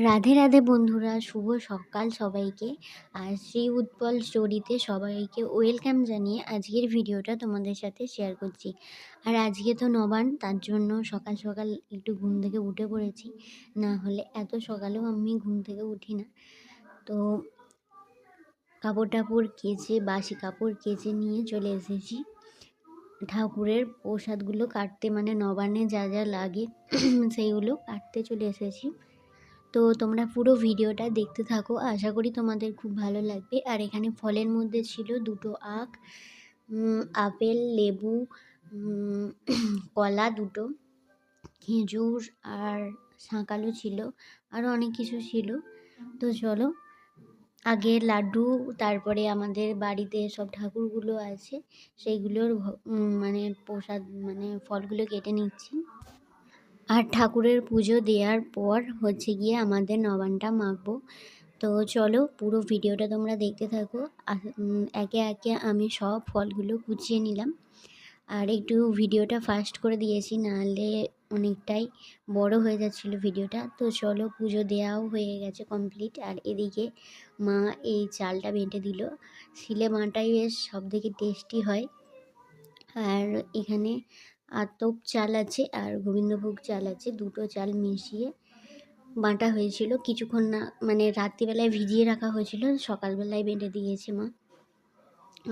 রাধে রাধে বন্ধুরা, শুভ সকাল সবাইকে। আর শ্রী উৎপল স্টোরিতে সবাইকে ওয়েলকাম জানিয়ে আজকের ভিডিওটা তোমাদের সাথে শেয়ার করছি। আর আজকে তো নবান, তার জন্য সকাল সকাল একটু ঘুম থেকে উঠে পড়েছি। না হলে এত সকালেও আমি ঘুম থেকে উঠি না। তো কাপড় টাপড় কেচে, বাসি কাপড় কেচে নিয়ে চলে এসেছি। ঠাকুরের প্রসাদগুলো কাটতে মানে নবান্নে যা যা লাগে সেইগুলো কাটতে চলে এসেছি। তো তোমরা পুরো ভিডিওটা দেখতে থাকো। আশা করি তোমাদের খুব ভালো লাগবে। আর এখানে ফলের মধ্যে ছিল দুটো আখ আপেল, লেবু কলা দুটো, খেজুর আর শাঁকালু ছিল আরও অনেক কিছু ছিল। তো চলো, আগে লাড্ডু, তারপরে আমাদের বাড়িতে সব ঠাকুরগুলো আছে, সেইগুলোর মানে প্রসাদ মানে ফলগুলো কেটে নিচ্ছি। আর ঠাকুরের পুজো দেওয়ার পর হচ্ছে গিয়ে আমাদের নবানটা মাখবো। তো চলো পুরো ভিডিওটা তোমরা দেখতে থাকো। একে একে আমি সব ফলগুলো কুচিয়ে নিলাম। আর একটু ভিডিওটা ফাস্ট করে দিয়েছি, নাহলে অনেকটাই বড় হয়ে যাচ্ছিল ভিডিওটা। তো চলো পুজো দেওয়াও হয়ে গেছে কমপ্লিট। আর এদিকে মা এই চালটা বেঁটে দিল। শিলে মাটাই বেশ সব থেকে টেস্টি হয়। আর এখানে আতপ চাল আছে আর গোবিন্দভোগ চাল আছে, দুটো চাল মিশিয়ে বাটা হয়েছিল। কিছুক্ষণ না মানে রাত্রিবেলায় ভিজিয়ে রাখা হয়েছিল, সকালবেলায় বেঁধে দিয়েছে মা।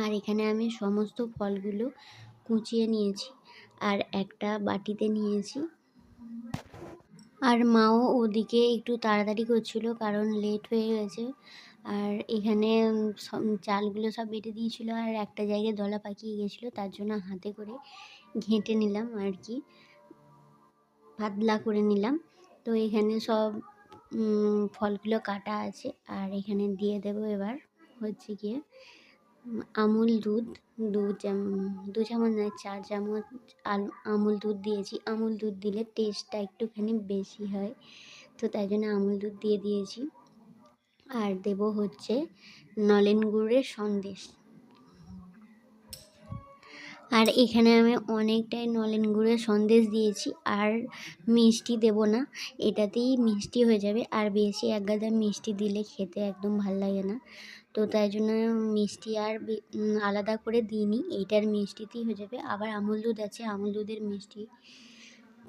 আর এখানে আমি সমস্ত ফলগুলো কুচিয়ে নিয়েছি আর একটা বাটিতে নিয়েছি। আর মাও ওদিকে একটু তাড়াতাড়ি করছিল কারণ লেট হয়ে গেছে। আর এখানে চালগুলো সব বেটে দিয়েছিল আর একটা জায়গায় দলা পাকিয়ে গেছিল, তার জন্য হাতে করে ঘেঁটে নিলাম আর কি। পাতলা করে নিলাম। তো এখানে সব ফলগুলো কাটা আছে আর এখানে দিয়ে দেবো এবার হচ্ছে গিয়ে আমুল দুধ, দু দু চামচ নয়, চার চামচ আমুল দুধ দিয়েছি। আমুল দুধ দিলে টেস্টটা একটুখানি বেশি হয়, তো তাই জন্য আমুল দুধ দিয়ে দিয়েছি। আর দেব হচ্ছে নলেন গুড়ের সন্দেশ। আর এখানে আমি অনেকটাই নলেন গুড়ের সন্দেশ দিয়েছি, আর মিষ্টি দেব না, এটাতেই মিষ্টি হয়ে যাবে। আর বেশি এক গাদা মিষ্টি দিলে খেতে একদম ভালো লাগে না। তো তাই জন্য মিষ্টি আর আলাদা করে দিইনি, এইটার মিষ্টিতেই হয়ে যাবে। আবার আমুল দুধ আছে, আমুল দুধের মিষ্টি।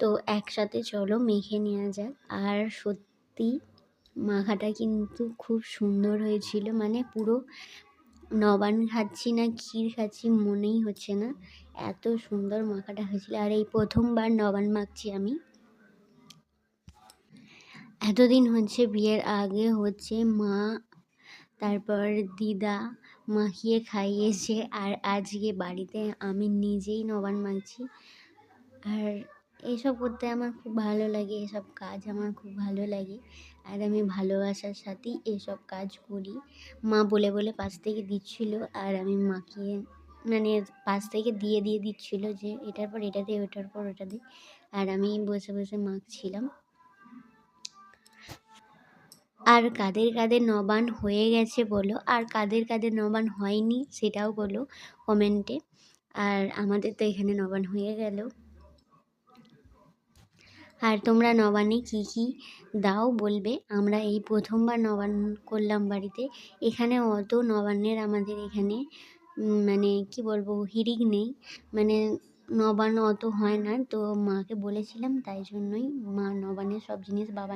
তো একসাথে চলো মেখে নেওয়া যাক। আর সত্যি মাখাটা কিন্তু খুব সুন্দর হয়েছিল। মানে পুরো নবান খাচ্ছি না ক্ষীর খাচ্ছি মনেই হচ্ছে না। এত সুন্দর মাখাটা হয়েছিল। আর এই প্রথমবার নবান মাখছি আমি। এতদিন হচ্ছে বিয়ের আগে হচ্ছে মা, তারপর দিদা মাখিয়ে খাইয়েছে। আর আজকে বাড়িতে আমি নিজেই নবান মাখছি। আর এইসব করতে আমার খুব ভালো লাগে, এসব কাজ আমার খুব ভালো লাগে। আর আমি ভালোবাসার সাথেই এসব কাজ করি। মা বলে বলে পাশ থেকে দিচ্ছিল আর আমি মাখিয়ে মানে পাশ থেকে দিয়ে দিয়ে দিচ্ছিল যে এটার পর এটা দে, ওটার পর ওটা দে। আর আমি বসে বসে মাখছিলাম আর কাদের কাদের নবান হয়ে গেছে বলো, আর কাদের কাদের নবান হয়নি সেটাও বলো কমেন্টে। আর আমাদের তো এখানে নবান হয়ে গেল। আর তোমরা নবান্নে কি কি দাও বলবে? আমরা এই প্রথমবার নবান্ন করলাম বাড়িতে। এখানে অত নবান্নের আমাদের এখানে মানে কি বলব হিরিক নেই। মানে নবান্ন অত হয় না। তো মাকে বলেছিলাম তাই জন্যই মা নবানের সব জিনিস বাবা